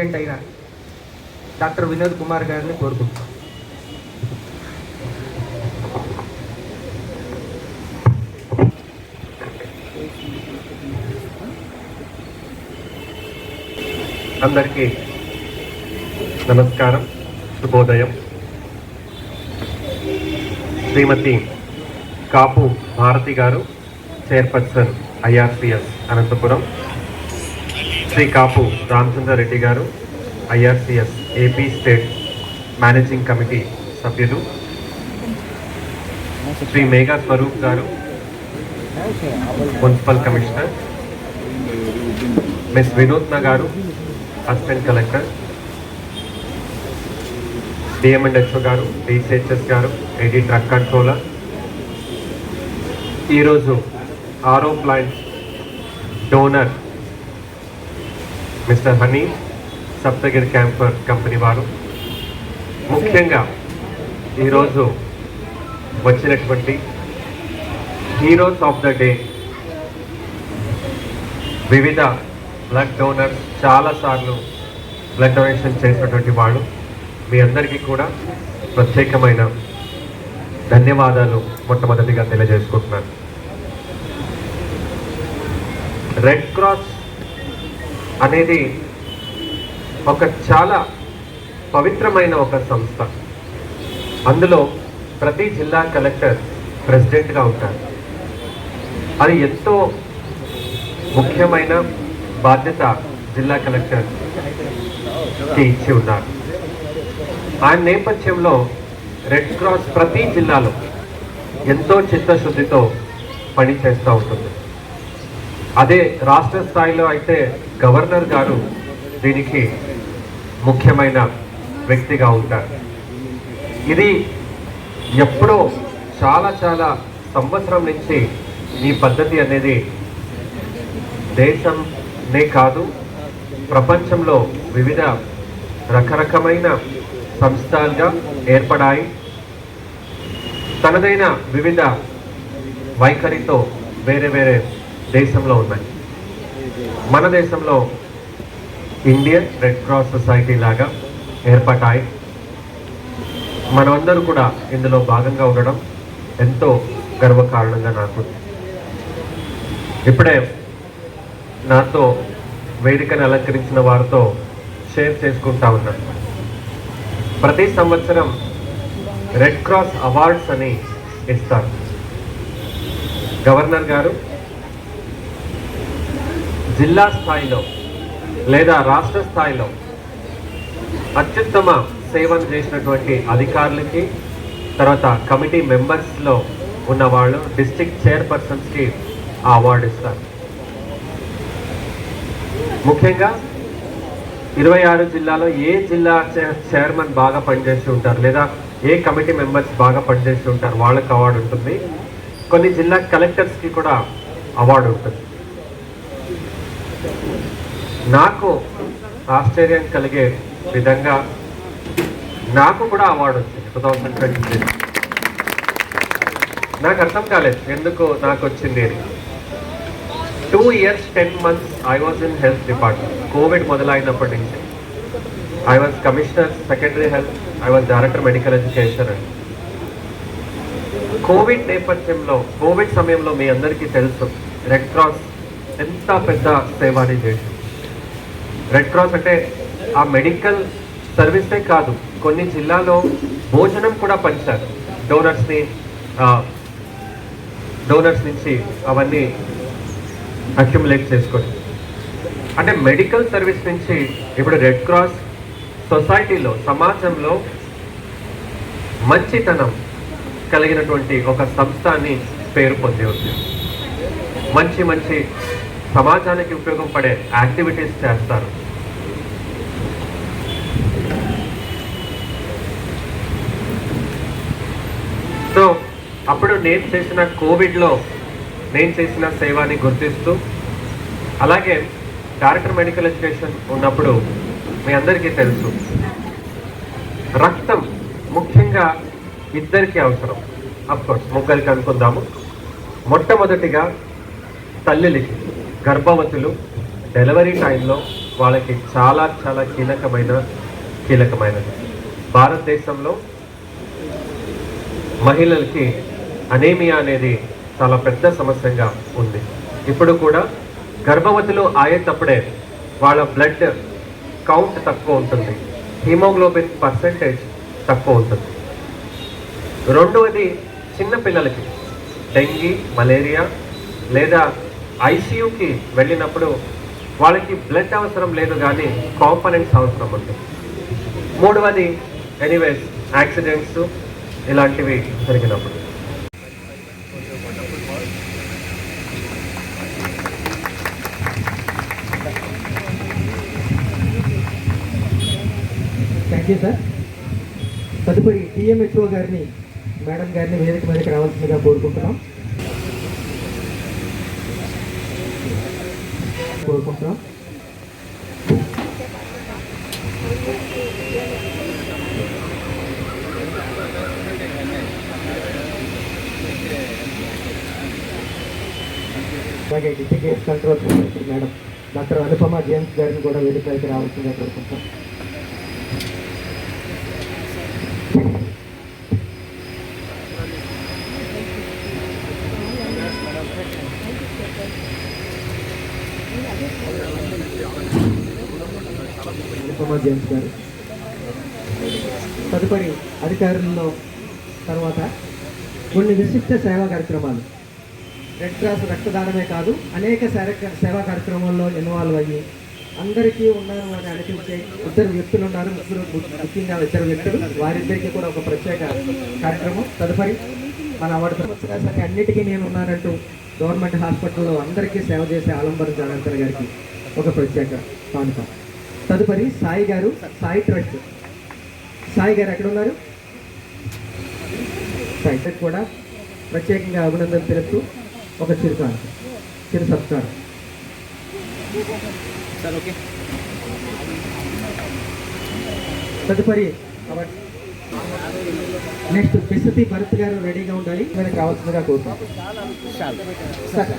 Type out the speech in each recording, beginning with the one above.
President అయిన doctor Vinod Kumar గారిని కోరుకుంటున్నాం. అందరికీ నమస్కారం శుభోదయం. Shrimati Kapu Bharathi garu chairperson IRCS Anantapur. Shri Kapu Ramachandra Reddy garu IRCS AP state managing committee సభ్యులు శ్రీ మేఘా స్వరూప్ గారు మున్సిపల్ కమిషనర్ మిస్ వినూత్న గారు assistant collector DM and HO గారు డిసిహెచ్ఎస్ గారు ఏడీ డ్రగ్ కంట్రోలర్. ఈరోజు ఆరో plant donor mister Honey Saptagiri camphor company వారు. ముఖ్యంగా ఈరోజు వచ్చినటువంటి హీరోస్ ఆఫ్ ద డే. వివిధ బ్లడ్ డోనర్ చాలాసార్లు బ్లడ్ డొనేషన్ చేసినటువంటి వాళ్ళు. మీ అందరికీ కూడా ప్రత్యేకమైన ధన్యవాదాలు మొట్టమొదటిగా తెలియజేసుకుంటున్నాను. రెడ్ క్రాస్ అనేది ఒక చాలా పవిత్రమైన ఒక సంస్థ. అందులో ప్రతి జిల్లా కలెక్టర్ ప్రెసిడెంట్గా ఉంటారు. అది ఎంతో ముఖ్యమైన బాధ్యత జిల్లా కలెక్టర్కి ఇచ్చి ఉన్నారు. ఆ నేపథ్యంలో రెడ్ క్రాస్ ప్రతి జిల్లాలో ఎంతో చిత్తశుద్ధితో పనిచేస్తూ ఉంటుంది. అదే రాష్ట్ర స్థాయిలో అయితే గవర్నర్ గారు దీనికి ముఖ్యమైన వ్యక్తిగా ఉంటారు. ఇది ఎప్పుడో చాలా చాలా సంవత్సరం నుంచి ఈ పద్ధతి అనేది దేశంనే కాదు ప్రపంచంలో వివిధ రకరకమైన సంస్థలుగా ఏర్పడాయి. తనదైన వివిధ వైఖరితో వేరే వేరే దేశంలో ఉన్నాయి. మన దేశంలో ఇండియన్ రెడ్ క్రాస్ సొసైటీ లాగా ఏర్పడ్డాయి. మనమందరూ కూడా ఇందులో భాగంగా ఉండడం ఎంతో గర్వకారణంగా నాకు. ఇప్పుడే నాతో వేదికను అలంకరించిన వారితో షేర్ చేసుకుంటా ఉన్నాను ప్రతి సంవత్సరం రెడ్ క్రాస్ అవార్డ్స్ అని ఇస్తారు. గవర్నర్ గారు జిల్లా స్థాయిలో లేదా రాష్ట్ర స్థాయిలో అత్యుత్తమ సేవలు చేసినటువంటి అధికారులకి తర్వాత కమిటీ మెంబర్స్లో ఉన్న వాళ్ళు డిస్ట్రిక్ట్ చైర్పర్సన్స్కి ఆ అవార్డు ఇస్తారు. ముఖ్యంగా ఇరవై ఆరు జిల్లాలో ఏ జిల్లా చైర్మన్ బాగా పనిచేసి ఉంటారు లేదా ఏ కమిటీ మెంబర్స్ బాగా పనిచేసి ఉంటారు వాళ్ళకి అవార్డు ఉంటుంది. కొన్ని జిల్లా కలెక్టర్స్కి కూడా అవార్డు ఉంటుంది. నాకు ఆశ్చర్యం కలిగే విధంగా నాకు కూడా అవార్డు వచ్చింది టూ థౌజండ్ ట్వంటీ. త్రీ నాకు అర్థం కాలేదు ఎందుకు నాకు వచ్చింది అని. Two years ten months I was in health department Covid మొదలైనప్పటి నుంచి. I was commissioner secondary health I was director medical education అండి కోవిడ్ నేపథ్యంలో కోవిడ్ సమయంలో మీ అందరికీ తెలుసు రెడ్ క్రాస్ ఎంత పెద్ద సేవని చేసింది. రెడ్ క్రాస్ అంటే ఆ మెడికల్ సర్వీసే కాదు కొన్ని జిల్లాలో భోజనం కూడా పంచారు. డోనర్స్ని డోనర్స్ నుంచి అవన్నీ అక్యుములేట్ చేసుకొని. అంటే మెడికల్ సర్వీస్ నుంచి ఇప్పుడు రెడ్ క్రాస్ సొసైటీలో సమాజంలో మంచితనం కలిగినటువంటి ఒక సంస్థ అని పేరు పొంది ఉంది మంచి మంచి సమాజానికి ఉపయోగపడే యాక్టివిటీస్ చేస్తారు. అప్పుడు నేను చేసిన కోవిడ్లో నేను చేసిన సేవని గుర్తిస్తూ అలాగే డైరెక్టర్ మెడికల్ ఎడ్యుకేషన్ ఉన్నప్పుడు మీ అందరికీ తెలుసు రక్తం ముఖ్యంగా ఇద్దరికి అవసరం. అఫ్కోర్స్ ముగ్గురికి అనుకుందాము. మొట్టమొదటిగా తల్లికి గర్భవతులు డెలివరీ టైంలో వాళ్ళకి చాలా చాలా కీలకమైన కీలకమైనది. భారతదేశంలో మహిళలకి అనేమియా అనేది చాలా పెద్ద సమస్యగా ఉంది. ఇప్పుడు కూడా గర్భవతులు అయ్యేటప్పుడే వాళ్ళ బ్లడ్ కౌంట్ తక్కువ ఉంటుంది. హీమోగ్లోబిన్ పర్సెంటేజ్ తక్కువ ఉంటుంది. రెండవది చిన్న పిల్లలకి డెంగీ మలేరియా లేదా ఐసీయూకి వెళ్ళినప్పుడు వాళ్ళకి బ్లడ్ అవసరం లేదు కానీ కాంపనెంట్స్ అవసరం ఉంటుంది మూడవది ఎనీవేస్ యాక్సిడెంట్స్ ఇలాంటివి జరిగినప్పుడు. Okay sir. తదుపరి టీఎంహెచ్ఓ గారిని మేడం గారిని వేదిక మీదకి రావాల్సిందిగా కోరుకుంటున్నాం. కోరుకుంటున్నాం. అలాగే district control madam doctor Anupama James గారిని కూడా వేదిక రావాల్సిందిగా కోరుకుంటున్నాం అనుపమ జేమ్స్ గారు తదుపరి అధికారుల్లో తర్వాత కొన్ని విశిష్ట సేవా కార్యక్రమాలు. రెడ్ క్రాస్ రక్తదానమే కాదు అనేక సేవా కార్యక్రమాల్లో ఇన్వాల్వ్ అయ్యి అందరికీ ఉన్నారు అని అనిపించే ఇద్దరు వ్యక్తులు ఉన్నారు. ముగ్గురు ముఖ్యంగా ఇద్దరు వ్యక్తులు వారిద్దరికీ కూడా ఒక ప్రత్యేక కార్యక్రమం. తదుపరి మన అవార్డు సంవత్సరాలకి అన్నిటికీ నేను ఉన్నానంటూ గవర్నమెంట్ హాస్పిటల్లో అందరికీ సేవ చేసే ఆలంబరం జానంతర్ గారికి ఒక ప్రత్యేక కానుక తదుపరి సాయి గారు సాయి ట్రస్ట్. సాయి గారు ఎక్కడ ఉన్నారు సాయి కూడా ప్రత్యేకంగా అభినందన తెలుపుతూ ఒక చిరు కానుక చిరు సత్కారం తదుపరి అవార్డు నెక్స్ట్ బిసతి భరత్ గారు రెడీగా ఉండాలి. మనకి రావాల్సిందిగా కోరుతాం sir.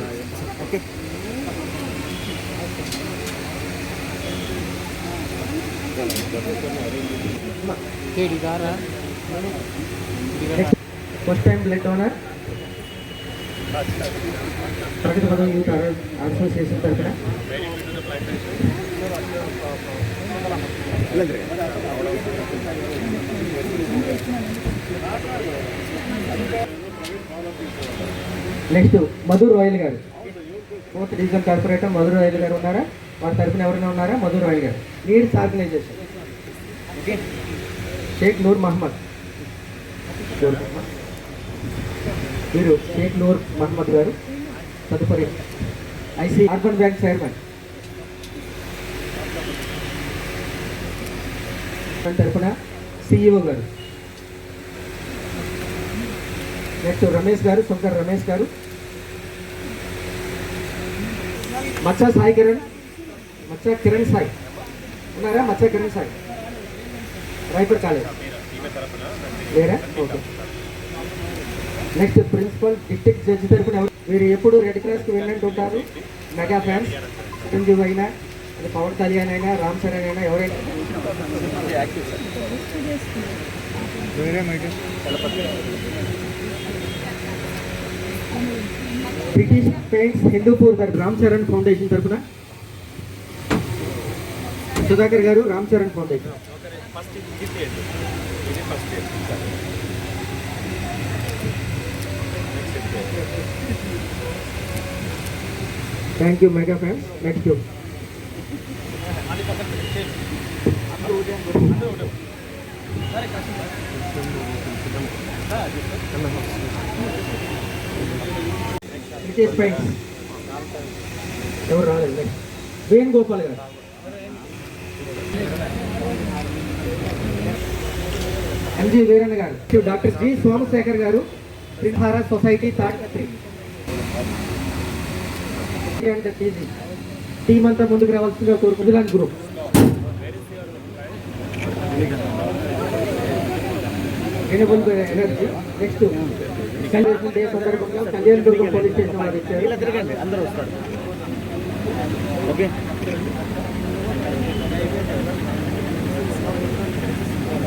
First time blood donor Pragathi Padam youth association తరఫున నెక్స్ట్ మధుర్ రాయల్ గారు. Fourth division corporator Madhur Royal గారు ఉన్నారా? వారి తరఫున ఎవరైనా ఉన్నారా? మధు రాయల్ గారు. Needs organization okay. Sheikh Noor Mohammed. వీరు షేక్ నూర్ మహమ్మద్ గారు తదుపరి ఐసీ అర్బన్ బ్యాంక్ చైర్మన్. తరఫున సిఇఓ గారు. నెక్స్ట్ రమేష్ గారు శంకర్ రమేష్ గారు. మచ్చా సాయి కిరణ్. మచ్చా కిరణ్ సాయి. ఉన్నారా? మచ్చా కిరణ్ సాయి? రాయపూర్ కాలేజ్. వేరా okay. Next principal district judge తరఫున ఎవరు? వీరు ఎప్పుడు రెడ్ క్రాస్కి వెళ్ళంటూ ఉంటారు? మెగా ఫ్యాన్స్ చిరంజీవి అయినా అది పవన్ కళ్యాణ్ అయినా రామ్ చరణ్ అయినా ఎవరైనా? బ్రిటిష్ పెయింట్స్ హిందూపూర్ గారు రామ్ చరణ్ ఫౌండేషన్ తరఫున సుధాకర్ గారు Ram Charan foundation thank you mega fans next British ఎవరు రాలేదు? వేణుగోపాల్ గారు. ఎంజీ వీరన్న గారు. డాక్టర్ జి సోమశేఖర్ గారు. Srihara society Tadipatri and team అంతా ముందుకు రావాల్సిందిగా కోరుకుంటున్నాను. Group renewable energy next Kalyan day సందర్భంగా కళ్యాణ్ దుర్గం పోలీస్ స్టేషన్ వారు ఇచ్చారు.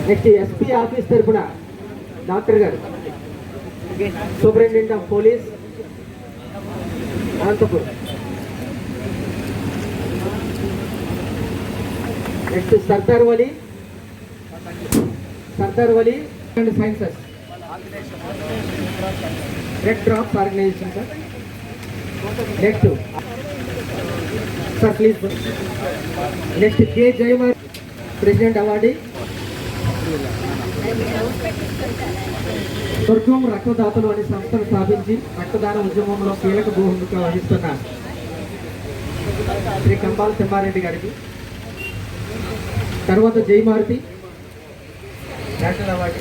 నెక్స్ట్ ఎస్పీ ఆఫీస్ తరఫున డాక్టర్ గారు superintendent of police Anantapuram. Next Sardar Vali Sardar Vali. And sciences. Red drops organization sir next sir please next K Jayamar president awardee Durgam రక్తదాతలు అనే సంస్థను స్థాపించి రక్తదాన ఉద్యమంలో కీలక భూమిక వహిస్తున్న శ్రీ కంబాల తిమ్మారెడ్డి గారికి. తర్వాత Jayamaruthi award.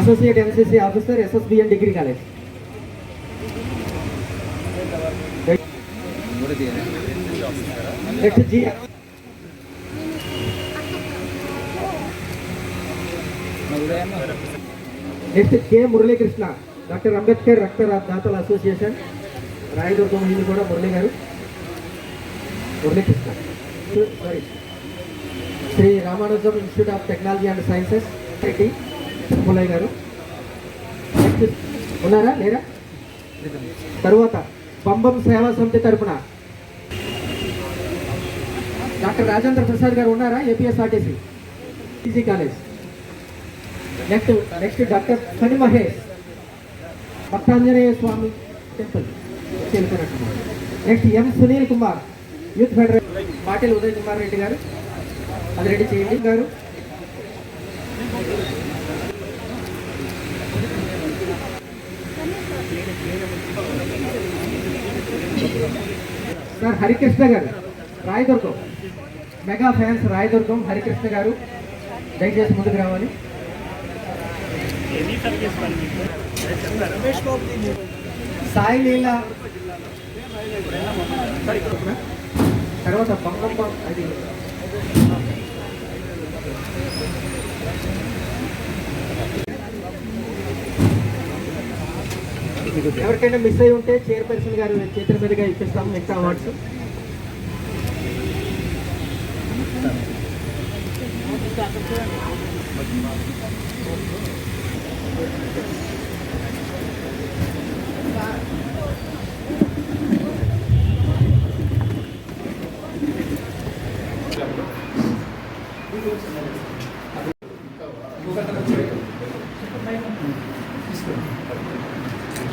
Associate NCC officer SSBN degree college. Next G next K Muralikrishna doctor Ambedkar రక్త దాతల అసోసియేషన్ రాయదుర్గం ఇది కూడా మురళి గారు. Muralikrishna. Sorry Sri Ramanujam institute of technology and sciences IT Pullaiah గారు. ఉన్నారా? లేరా? తరువాత పంబం సేవా సమితి తరపున డాక్టర్ రాజేంద్ర ప్రసాద్ గారు ఉన్నారా? APSRTC easy college. Next next doctor Phani Mahesh Bhaktanjaneya Swamy temple. Next M Sunil Kumar youth federation Patil Uday Kumar Reddy గారు. అది రెడ్డి చేయండి గారు. సార్ హరికృష్ణ గారు రాయదుర్గం. మెగా ఫ్యాన్స్ రాయదుర్గం హరికృష్ణ గారు. దయచేసి ముందుకు రావాలి. సాయి లీల. తర్వాత బంగమ్మ అది. ఎవరికైనా మిస్ అయి ఉంటే చైర్పర్సన్ గారు చేతుల మీదుగా ఇప్పిస్తాం మిగతా awards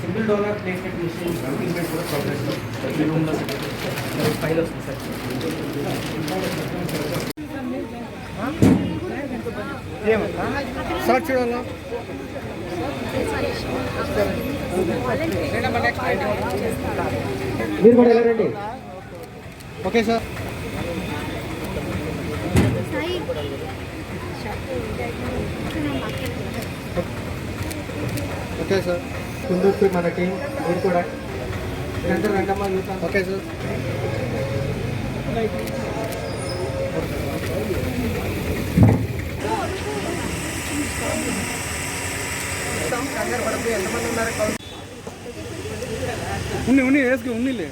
single donor placement mission treatment కూడా ప్రోగ్రెస్ ఫైల్ వస్తుంది సార్ సార్ చూడాలా మీరు కూడా వెళ్ళరండి? Okay sir. Sai okay sir. కుందూర్కి మన టీం మీరు కూడా. Okay sir. ఉన్ని ఉన్ని వేసుకు ఉన్నిలే